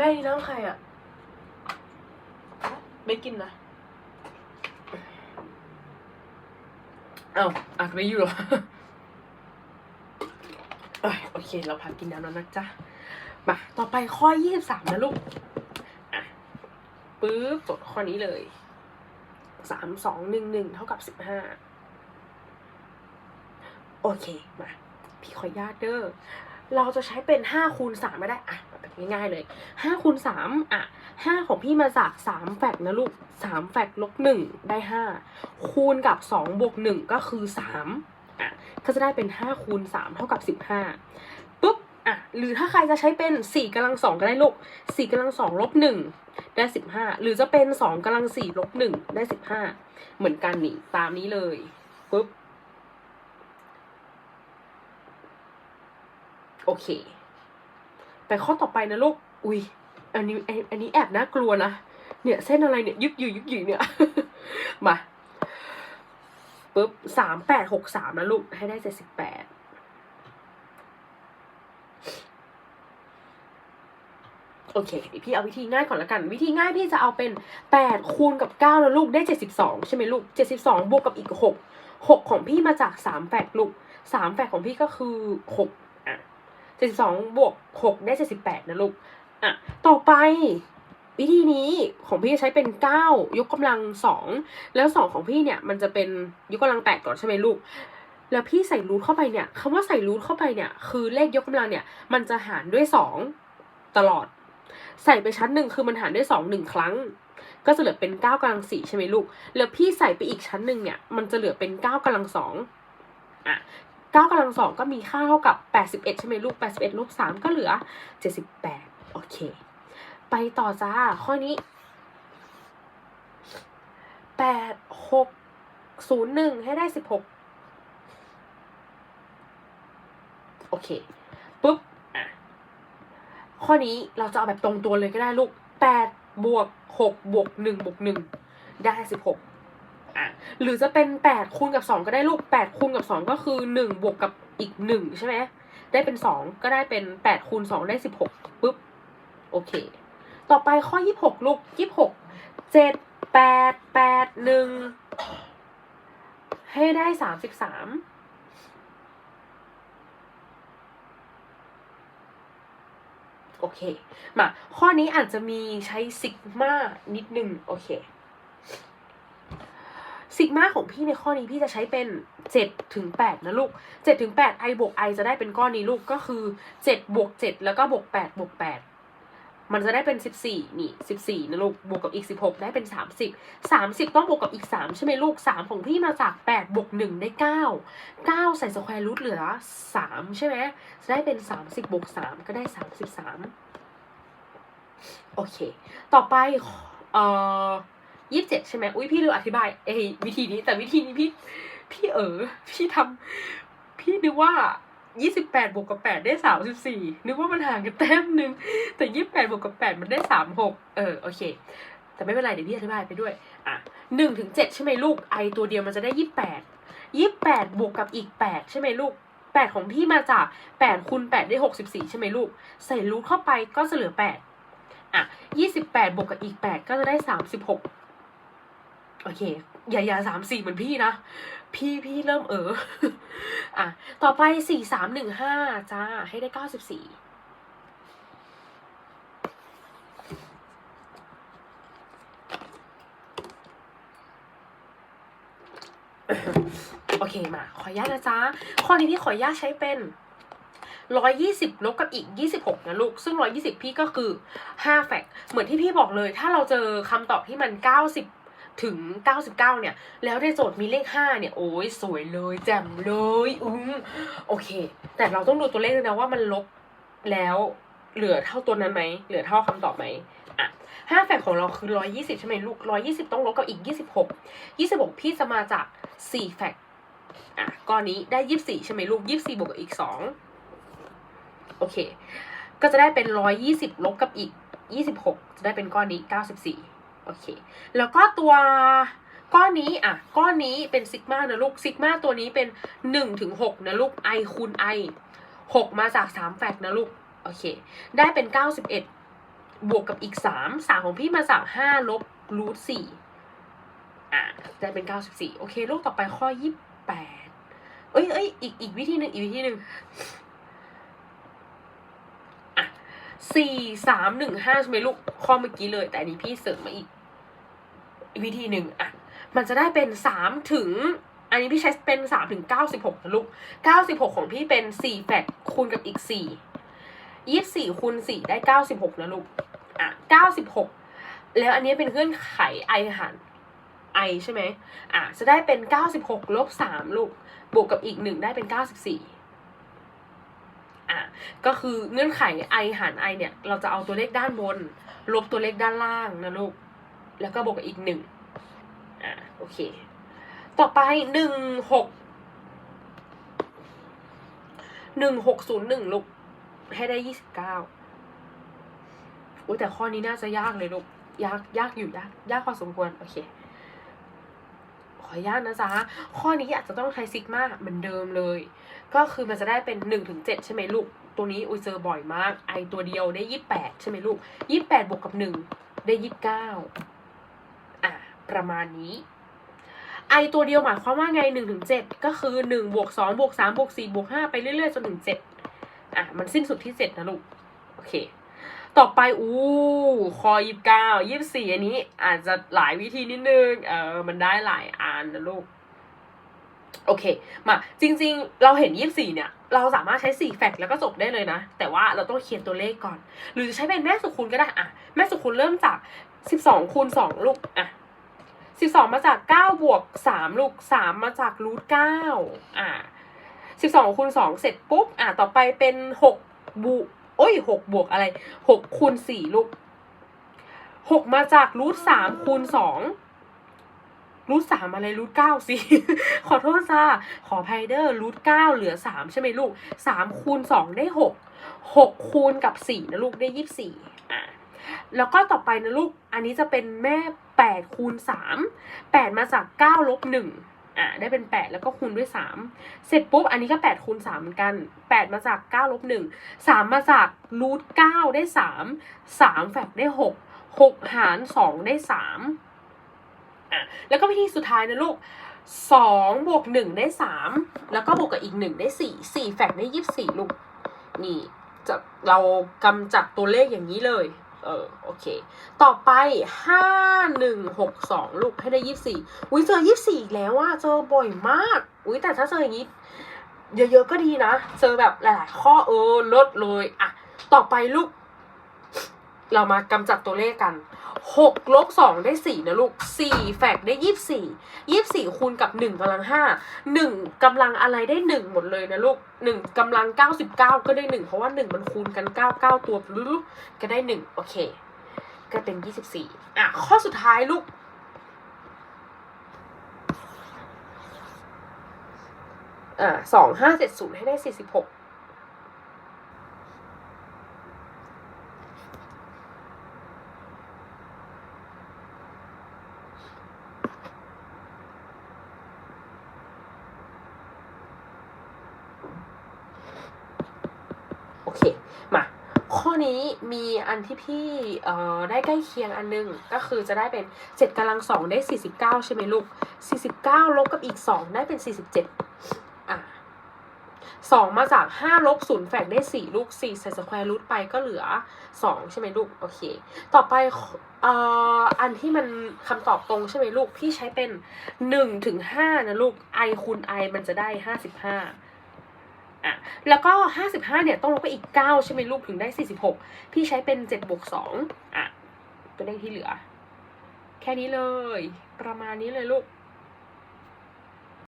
แม่นี่น้ำใครอะ ไม่กินนะเอาอัดไม่อยู่หรอโอเค เราพักกินน้ำแล้วนะจ๊ะ มา ต่อไปข้อยี่สิบสามนะลูก อะปึ๊บจดข้อนี้เลยสามสองหนึ่งหนึ่งเท่ากับสิบห้าโอเค มา พี่ขอญาตเด้อเราจะใช้เป็นห้าคูณสามไม่ได้ อะ ง่ายๆเลยห้าคูณสามอะห้าของพี่มาจากสามแฟกนะลูกสามแฟกลบหนึ่งได้ห้าคูณกับสองบวกหนึ่งก็คือสามอะก็จะได้เป็นห้าคูณสามเท่ากับสิบห้าปุ๊บอะหรือถ้าใครจะใช้เป็นสี่กำลังสองก็ได้ลูกสี่กำลังสองลบหนึ่งได้สิบห้าหรือจะเป็นสองกำลังสี่ลบหนึ่งได้สิบห้าเหมือนกันนี่ตามนี้เลยปุ๊บโอเค ไปข้อต่อไปนะลูก อุ้ย อันนี้ อันนี้แอบน่ากลัวนะ เนี่ยเส้นอะไรเนี่ยยึกยืยึกยืเนี่ย มาปุ๊บสามแปดหกสามนะลูก ให้ได้เจ็ดสิบแปดโอเค พี่เอาวิธีง่ายก่อนละกัน วิธีง่ายพี่จะเอาเป็นแปดคูณกับเก้าแล้วลูกได้เจ็ดสิบสองใช่ไหมลูกเจ็ดสิบสองบวกกับอีกหกหกของพี่มาจากสามแฝกลูกสามแฝกของพี่ก็คือหก จ็ดสิบสองบวกหกได้เจ็ดสิบแปดนะลูก อะ ต่อไปวิธีนี้ของพี่จะใช้เป็นเก้ายกกำลังสองแล้วสองของพี่เนี่ย มันจะเป็นยกกำลังแปดก่อนใช่ไหมลูก แล้วพี่ใส่รูทเข้าไปเนี่ยคำว่าใส่รูทเข้าไปเนี่ย คือเลขยกกำลังเนี่ย มันจะหารด้วยสองตลอด ใส่ไปชั้นหนึ่งคือมันหารด้วยสองหนึ่งครั้ง ก็จะเหลือเป็นเก้ากำลังสี่ใช่ไหมลูก แล้วพี่ใส่ไปอีกชั้นหนึ่งเนี่ย มันจะเหลือเป็นเก้ากำลังสองอะ เก้ากำลังสองก็มีค่าเท่ากับแปดสิบเอ็ดใช่ไหมลูกแปดสิบเอ็ดลบสามก็เหลือเจ็ดสิบแปดโอเค ไปต่อจ้า ข้อนี้แปดหกศูนย์หนึ่งให้ได้สิบหกโอเค ปุ๊บ อะ ข้อนี้เราจะเอาแบบตรงตัวเลยก็ได้ลูกแปดบวกหกบวกหนึ่งบวกหนึ่งได้สิบหก อะหรือจะเป็นแปดคูณกับสองก็ได้ลูกแปดคูณกับสองก็คือหนึ่งบวกกับอีกหนึ่งใช่ไหมได้เป็นสองก็ได้เป็นแปดคูณสองได้สิบหกปุ๊บโอเค ต่อไปข้อยี่หกลูกยี่หกเจ็ดแปดแปดหนึ่งให้ได้สามสิบสามโอเค มา ข้อนี้อาจจะมีใช้ซิกมานิดนึง โอเค ซิกมาของพี่ในข้อนี้พี่จะใช้เป็นเจ็ดถึงแปดนะลูกเจ็ดถึงแปดไอบวกไอจะได้เป็นก้อนนี้ลูกก็คือเจ็ดบวกเจ็ดแล้วก็บวกแปดบวกแปดมันจะได้เป็นสิบสี่นี่สิบสี่นะลูก บวกกับอีกสิบหกได้เป็นสามสิบสามสิบต้องบวกกับอีกสามใช่ไหมลูกสามของพี่มาจากแปดบวกหนึ่งได้เก้าเก้าใส่สแควร์รูทเหลือสามใช่ไหม จะได้เป็นสามสิบบวกสามก็ได้สามสิบสามโอเค ต่อไป เอ่อ ยี่สิบเจ็ดใช่ไหมอุ้ยพี่ลืมอธิบายเอวิธีนี้แต่วิธีนี้พี่พี่เออพี่ทำพี่นึกว่ายี่สิบแปดบวกกับแปดได้สามสิบสี่นึกว่ามันห่างกันแต้มหนึ่งแต่ยี่สิบแปดบวกกับแปดมันได้สามหกเออโอเค แต่ไม่เป็นไรเดี๋ยวพี่อธิบายไปด้วย อะหนึ่งถึงเจ็ดใช่ไหมลูกไอตัวเดียวมันจะได้ยี่สิบแปดยี่สิบแปดบวกกับอีกแปดใช่ไหมลูกแปดของพี่มาจากแปดคูณแปดได้หกสิบสี่ใช่ไหมลูก ใส่รูทเข้าไปก็จะเหลือแปดอะยี่สิบแปดบวกกับอีกแปดก็จะได้สามสิบหก โอเค อย่าอย่าสามสี่เหมือนพี่นะ พี่พี่เริ่มเอออะ ต่อไปสี่สามหนึ่งห้าจ้า ให้ได้เก้าสิบสี่โอเคมา ขออนุญาตนะจ๊ะ ข้อนี้พี่ขออนุญาตใช้เป็นร้อยยี่สิบลบกับอีกยี่สิบหกนะลูก ซึ่งร้อยี่สิบพี่ก็คือห้าแฟกต์เหมือนที่พี่บอกเลย ถ้าเราเจอคำตอบที่มันเก้าสิบ ถึง 99 เนี่ย แล้วในโจทย์มีเลข 5 เนี่ย โอ้ยสวยเลยแจ่มเลยอืมโอเค แต่เราต้องดูตัวเลขด้วยนะว่ามันลบแล้วเหลือเท่าตัวนั้นไหมเหลือเท่าคำตอบไหมอะห้าแฟกของเราคือ120ใช่ไหมลูก120ต้องลบกับอีก26 26พี่จะมาจาก4แฟกอะก้อนนี้ได้24ใช่ไหมลูก24บวกกับอีก2โอเค ก็จะได้เป็น120ลบกับอีก26จะได้เป็นก้อนนี้94 โอเค แล้วก็ตัวก้อนนี้อะ ก้อนนี้เป็นซิกมานะลูกซิกมาตัวนี้เป็นหนึ่งถึงหกนะลูก i คูณ i หกมาจากสามแฟกนะลูก โอเค ได้เป็นเก้าสิบเอ็ดบวกกับอีกสามสามของพี่มาจากห้าลบรูทสี่อะจะเป็นเก้าสิบสี่โอเค ลูกต่อไปข้อยี่แปดเอ้ยเอ้ยอีกอีกวิธีหนึ่งอีกวิธีหนึ่งอ สี่สามหนึ่งห้าใช่ไหมลูกข้อเมื่อกี้เลย แต่อันนี้พี่เสริมมาอีก วิธีหนึ่งอะ มันจะได้เป็นสามถึง อันนี้พี่ใช้เป็นสามถึงเก้าสิบหกนะลูกเก้าสิบหกของพี่เป็นสี่แฟกคูณกับอีกสี่ยี่สี่คูณสี่ได้เก้าสิบหกนะลูกอะเก้าสิบหกแล้วอันนี้เป็นเงื่อนไขไอหันไอใช่ไหมอะจะได้เป็นเก้าสิบหกลบสามลูก บวกกับอีกหนึ่งได้เป็นเก้าสิบสี่ อะก็คือเงื่อนไขไอหารไอเนี่ย เราจะเอาตัวเลขด้านบน ลบตัวเลขด้านล่างนะลูก แล้วก็บวกกับอีกหนึ่งอะโอเค ต่อไปหนึ่งหกหนึ่งหกศูนย์หนึ่งลูก ให้ได้ยี่สิบเก้าอุ้ยแต่ข้อนี้น่าจะยากเลยลูก ยากยากอยู่ยากยากพอสมควร โอเค ออนุญาตนะจ๊ะข้อนี้อาจจะต้องใช้ซิกมาเหมือนเดิมเลย ก็คือมันจะได้เป็นหนึ่งถึงเจ็ดใช่ไหมลูก ตัวนี้อุ้ยเจอบ่อยมาก ไอตัวเดียวได้ยี่แปดใช่ไหมลูกยี่แปดบวกกับหนึ่งได้ยี่เก้าอะประมาณนี้ไอตัวเดียวหมายความว่าไงหนึ่งถึงเจ็ดก็คือหนึ่งบวกสองบวกสามบวกสี่บวกห้าไปเรื่อยๆจนถึงเจ็ดอะมันสิ้นสุดที่เจ็ดนะลูก โอเค ต่อไปอู้คอยิบเก้ายี่สิบสี่อันนี้ อาจจะหลายวิธีนิดนึง เออ มันได้หลายอันนะลูก โอเค มา จริง ๆ เราเห็นยี่สิบสี่เนี่ย เราสามารถใช้สี่แฟกต์แล้วก็จบได้เลยนะ แต่ว่าเราต้องเขียนตัวเลขก่อน หรือจะใช้เป็นแม่สุคูณก็ได้ อะ แม่สุคูณเริ่มจากสิบสองคูณสองลูก อะสิบสองมาจากเก้าบวกสามลูกสามมาจากรูทเก้าอะสิบสองคูณสองเสร็จปุ๊บ อะ ต่อไปเป็นหกบุ โอ้ยหกบวกอะไรหกคูณสี่ลูกหกมาจากรูทสามคูณสองรูทสามอะไรรูทเก้าสิ ขอโทษจ้าขอไพเดอร์รูทเก้าเหลือสามใช่ไหมลูกสามคูณสองได้หกหกคูณกับสี่นะลูกได้ยี่สิบสี่อะแล้วก็ต่อไปนะลูก อันนี้จะเป็นแม่แปดคูณสามแปดมาจากเก้าลบหนึ่ง อะได้เป็นแปดแล้วก็คูณด้วยสามเสร็จปุ๊บ อันนี้ก็แปดคูณสามเหมือนกันแปดมาจากเก้าลบหนึ่งสามมาจากรูทเก้าได้สามสามแฟกได้หกหกหารสองได้สามอะแล้วก็วิธีสุดท้ายนะลูกสองบวกหนึ่งได้สามแล้วก็บวกกับอีกหนึ่งได้สี่สี่แฟกได้ยี่สิบสี่ลูก นี่จะเรากำจัดตัวเลขอย่างนี้เลย เออโอเค ต่อไปห้าหนึ่งหกสองลูกให้ได้ยี่สิบสี่อุ้ยเจอยี่สิบสี่อีกแล้วว่าเจอบ่อยมาก อุ้ยแต่ถ้าเจออย่างนี้ เยอะๆก็ดีนะ เจอแบบหลายๆข้อเออลดเลย อะ ต่อไปลูก เรามากำจัดตัวเลขกัน หกลบสองได้สี่นะลูกสี่แฟกได้ยี่สี่ยี่สี่คูณกับหนึ่งกำลังห้าหนึ่งกำลังอะไรได้หนึ่งหมดเลยนะลูกหนึ่งกำลังเก้าสิบเก้าก็ได้หนึ่งเพราะว่าหนึ่งมันคูณกันเก้าเก้าตัวปุ๊บก็ได้หนึ่งโอเค ก็เป็นยี่สิบสี่อะข้อสุดท้ายลูกอ่าสองห้าเจ็ดศูนย์ให้ได้สี่สิบหก โอเค มา ข้อ นี้มีอันที่พี่เอ่อได้ใกล้เคียงอันนึง ก็คือจะได้เป็นเจ็ดกำลังสองได้สี่สิบเก้าใช่ไหมลูกสี่สิบเก้าลบกับอีกสองได้เป็นสี่สิบเจ็ดอะสองมาจากห้าลบศูนย์แฝงได้สี่ลูกสี่ใส่สแควร์รูทไปก็เหลือสองใช่ไหมลูก โอเค ต่อไปเอ่ออันที่มันคำตอบตรงใช่ไหมลูก พี่ใช้เป็นหนึ่งถึงห้านะลูก i คูณ i มันจะได้ห้าสิบห้า อะแล้วก็ห้าสิบห้าเนี่ยต้องลบไปอีกเก้าใช่ไหมลูกถึงได้สี่สิบหกพี่ใช้เป็นเจ็ดบวกสองอะตัวเลขที่เหลือ แค่นี้เลย ประมาณนี้เลยลูก